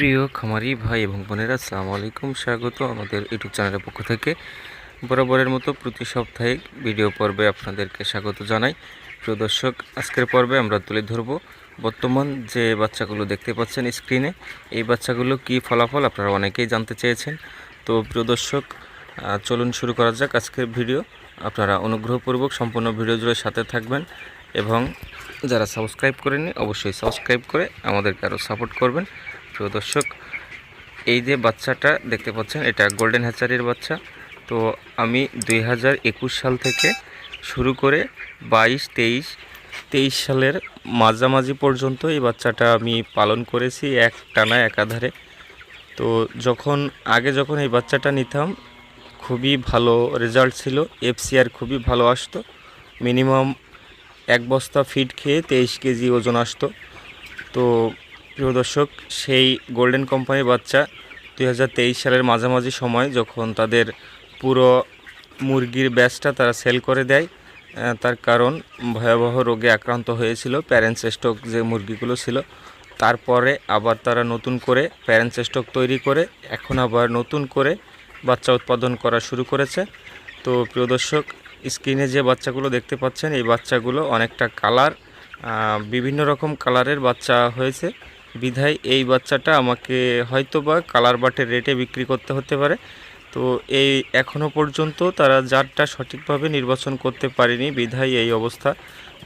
প্রিয় খামারি ভাই এবং বোনেরা, আসসালামু আলাইকুম। স্বাগত আমাদের ইউটিউব চ্যানেলের পক্ষ থেকে। বরাবরের মতো প্রতি সপ্তাহে ভিডিও পর্বে আপনাদেরকে স্বাগত জানাই। প্রিয় দর্শক, আজকের পর্বে আমরা তুলে ধরব বর্তমান যে বাচ্চাগুলো দেখতে পাচ্ছেন স্ক্রিনে এই বাচ্চাগুলো কি ফলাফল আপনারা অনেকেই জানতে চেয়েছেন। তো প্রিয় দর্শক চলুন শুরু করা যাক আজকের ভিডিও। আপনারা অনুগ্রহপূর্বক সম্পূর্ণ ভিডিও জুড়ে সাথে থাকবেন এবং যারা সাবস্ক্রাইব করেননি, অবশ্যই সাবস্ক্রাইব করে আমাদেরকে আরও সাপোর্ট করবেন। প্রিয় দর্শক, এই যে বাচ্চাটা দেখতে পাচ্ছেন, এটা গোল্ডেন হ্যাচারির বাচ্চা। তো আমি দুই হাজার একুশ সাল থেকে শুরু করে বাইশ, তেইশ তেইশ সালের মাঝামাঝি পর্যন্ত এই বাচ্চাটা আমি পালন করেছি এক টানা একাধারে তো যখন, আগে যখন এই বাচ্চাটা নিতাম, খুবই ভালো রেজাল্ট ছিল এফসিআর খুবই ভালো আসতো। মিনিমাম এক বস্তা ফিড খেয়ে তেইশ কেজি ওজন আসতো। তো প্রিয় দর্শক, সেই গোল্ডেন কোম্পানির বাচ্চা দুই হাজার তেইশ সালের মাঝামাঝি সময় যখন তাদের পুরো মুরগির ব্যাচটা তারা সেল করে দেয় তার কারণ ভয়াবহ রোগে আক্রান্ত হয়েছিল প্যারেন্টস স্টক যে মুরগিগুলো ছিল, তারপরে আবার তারা নতুন করে প্যারেন্টস স্টক তৈরি করে, এখন আবার নতুন করে বাচ্চা উৎপাদন করা শুরু করেছে। তো প্রিয় দর্শক, স্ক্রিনে যে বাচ্চাগুলো দেখতে পাচ্ছেন, এই বাচ্চাগুলো অনেকটা কালার বিভিন্ন রকম কালারের বাচ্চা হয়েছে। বিধায় এই বাচ্চাটা আমাকে হয়তো বা কালার বাটের রেটে বিক্রি করতে হতে পারে। তো এই এখনও পর্যন্ত তারা জাতটা সঠিকভাবে নির্বাচন করতে পারেনি, বিধায় এই অবস্থা।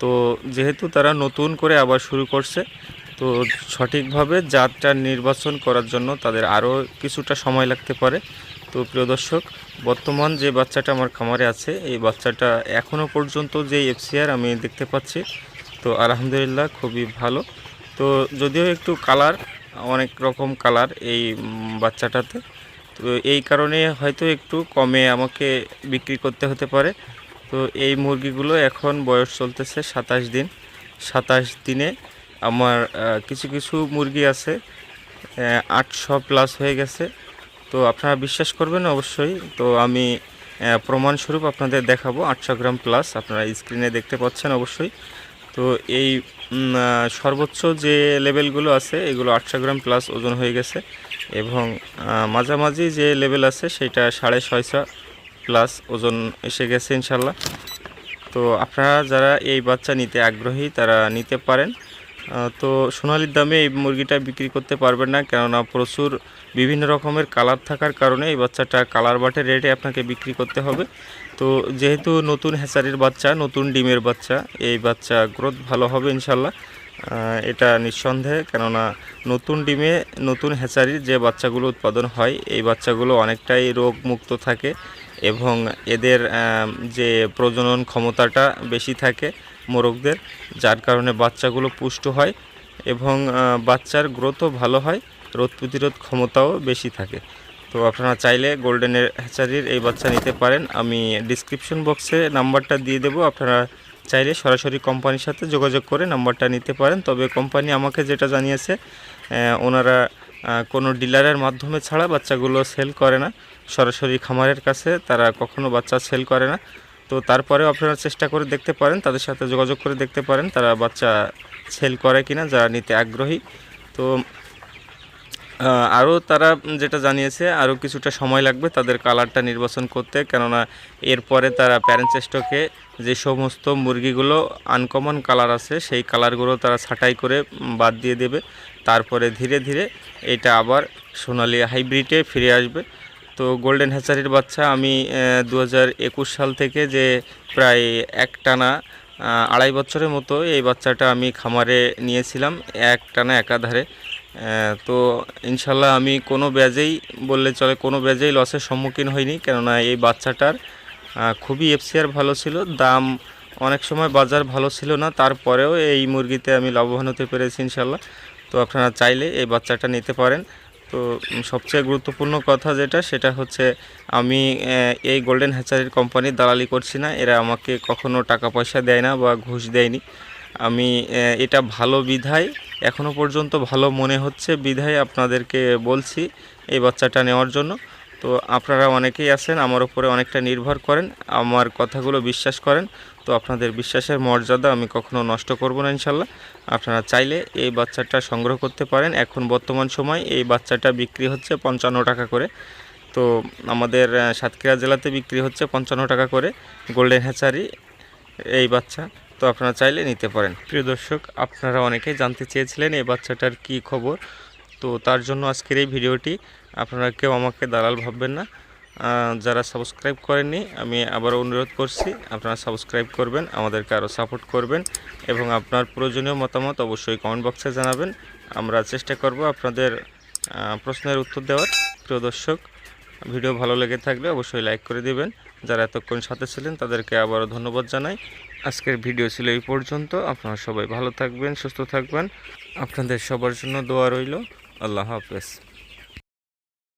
তো যেহেতু তারা নতুন করে আবার শুরু করছে, তো সঠিকভাবে জাতটা নির্বাচন করার জন্য তাদের আরও কিছুটা সময় লাগতে পারে। তো প্রিয় দর্শক, বর্তমান যে বাচ্চাটা আমার খামারে আছে, এই বাচ্চাটা এখনও পর্যন্ত যে এফসিআর আমি দেখতে পাচ্ছি, তো আলহামদুলিল্লাহ খুবই ভালো। তো যদিও একটু কালার অনেক রকম কালার এই বাচ্চাটাতে। তো এই কারণে হয়তো একটু কমে আমাকে বিক্রি করতে হতে পারে। তো এই মুরগিগুলো এখন বয়স চলতেছে সাতাশ দিন। সাতাশ দিনে আমার কিছু কিছু মুরগি আছে আটশো প্লাস হয়ে গেছে। তো আপনারা বিশ্বাস করবেন অবশ্যই। তো আমি প্রমাণস্বরূপ আপনাদের দেখাবো। আটশো গ্রাম প্লাস আপনারা স্ক্রিনে দেখতে পাচ্ছেন অবশ্যই। তো এই সর্বোচ্চ যে লেভেলগুলো আছে, এগুলো আটশো গ্রাম প্লাস ওজন হয়ে গেছে এবং মাঝামাঝি যে লেভেল আছে সেটা সাড়ে ছয়শো প্লাস ওজন এসে গেছে ইনশাল্লাহ। তো আপনারা যারা এই বাচ্চা নিতে আগ্রহী, তারা নিতে পারেন। তো সোনালির দামে এই মুরগিটা বিক্রি করতে পারবেন না, কেননা প্রচুর বিভিন্ন রকমের কালার থাকার কারণে এই বাচ্চাটা কালার বাটের রেটে আপনাকে বিক্রি করতে হবে। তো যেহেতু নতুন হ্যাচারির বাচ্চা, নতুন ডিমের বাচ্চা, এই বাচ্চা গ্রোথ ভালো হবে ইনশাল্লাহ এটা নিঃসন্দেহে, কেননা নতুন ডিমে নতুন হ্যাচারির যে বাচ্চাগুলো উৎপাদন হয়, এই বাচ্চাগুলো অনেকটাই রোগ মুক্ত থাকে এবং এদের যে প্রজনন ক্ষমতাটা বেশি থাকে মোরগদের, যার কারণে বাচ্চাগুলো পুষ্ট হয় এবং বাচ্চার গ্রোথও ভালো হয়, রোগ প্রতিরোধ ক্ষমতাও বেশি থাকে। তো আপনারা চাইলে গোল্ডেনের হ্যাচারির এই বাচ্চা নিতে পারেন। আমি ডিসক্রিপশন বক্সে নাম্বারটা দিয়ে দেবো। আপনারা চাইলে সরাসরি কোম্পানির সাথে যোগাযোগ করে নাম্বারটা নিতে পারেন। তবে কোম্পানি আমাকে যেটা জানিয়েছে ওনারা কোনো ডিলারের মাধ্যমে ছাড়া বাচ্চাগুলো সেল করে না। সরাসরি খামারের কাছে তারা কখনো বাচ্চা সেল করে না। তো তারপরেও আপনারা চেষ্টা করে দেখতে পারেন, তাদের সাথে যোগাযোগ করে দেখতে পারেন, তারা বাচ্চা সেল করে কিনা যারা নিতে আগ্রহী। তো আরও তারা যেটা জানিয়েছে, আরও কিছুটা সময় লাগবে তাদের কালারটা নির্বাচন করতে। কেননা এরপরে তারা প্যারেন্টস স্টকে যে সমস্ত মুরগিগুলো আনকমন কালার আছে, সেই কালারগুলো তারা ছাঁটাই করে বাদ দিয়ে দেবে। তারপরে ধীরে ধীরে এটা আবার সোনালি হাইব্রিডে ফিরে আসবে। তো গোল্ডেন হ্যাচারির বাচ্চা আমি দু সাল থেকে যে প্রায় এক টানা আড়াই বছরের মতো এই বাচ্চাটা আমি খামারে নিয়েছিলাম এক টানা একাধারে। তো ইনশাল্লাহ আমি কোনো ব্যাজেই বললে চলে, কোনো ব্যাজেই লসের সম্মুখীন হইনি, কেননা এই বাচ্চাটার খুবই এফসিআর ভালো ছিল, দাম অনেক সময় বাজার ভালো ছিল না, তারপরেও এই মুরগিতে আমি লাভবান হতে পেরেছি ইনশাল্লাহ। তো আপনারা চাইলে এই বাচ্চাটা নিতে পারেন। তো সবচেয়ে গুরুত্বপূর্ণ কথা যেটা, সেটা হচ্ছে আমি এই গোল্ডেন হ্যাচারির কোম্পানির দালালি করছি না, এরা আমাকে কখনো টাকা পয়সা দেয় না বা ঘুষ দেয়নি। আমি এটা ভালো বিধায় এখনও পর্যন্ত ভালো মনে হচ্ছে, বিধায় আপনাদেরকে বলছি এই বাচ্চাটা নেওয়ার জন্য। তো আপনারা অনেকেই আছেন, আমার উপরে অনেকটা নির্ভর করেন, আমার কথাগুলো বিশ্বাস করেন। তো আপনাদের বিশ্বাসের মর্যাদা আমি কখনো নষ্ট করব না ইনশাল্লাহ। আপনারা চাইলে এই বাচ্চাটা সংগ্রহ করতে পারেন। এখন বর্তমান সময় এই বাচ্চাটা বিক্রি হচ্ছে পঞ্চান্ন টাকা করে। তো আমাদের সাতক্ষীরা জেলাতে বিক্রি হচ্ছে পঞ্চান্ন টাকা করে। গোল্ডেন হ্যাচারি, এই বাচ্চা। তো আপনারা চাইলে নিতে পারেন। প্রিয় দর্শক, আপনারা অনেকেই জানতে চেয়েছিলেন এই বাচ্চাটার কি খবর। তো তার জন্য আজকের এই ভিডিওটি আপনারা কেউ আমাকে দালাল ভাববেন না। যারা সাবস্ক্রাইব করেননি, আমি আবার অনুরোধ করছি, আপনারা সাবস্ক্রাইব করবেন, আমাদেরকে আরও সাপোর্ট করবেন এবং আপনার প্রয়োজনীয় মতামত অবশ্যই কমেন্ট বক্সে জানাবেন। আমরা চেষ্টা করব আপনাদের প্রশ্নের উত্তর দেওয়ার। প্রিয় দর্শক, ভিডিও ভালো লেগে থাকলে অবশ্যই লাইক করে দিবেন। যারা এতক্ষণ সাথে ছিলেন, তাদেরকে আবারও ধন্যবাদ জানাই। আজকের ভিডিও ছিল এই পর্যন্ত। আপনারা সবাই ভালো থাকবেন, সুস্থ থাকবেন। আপনাদের সবার জন্য দোয়া রইল। আল্লাহ হাফেজ।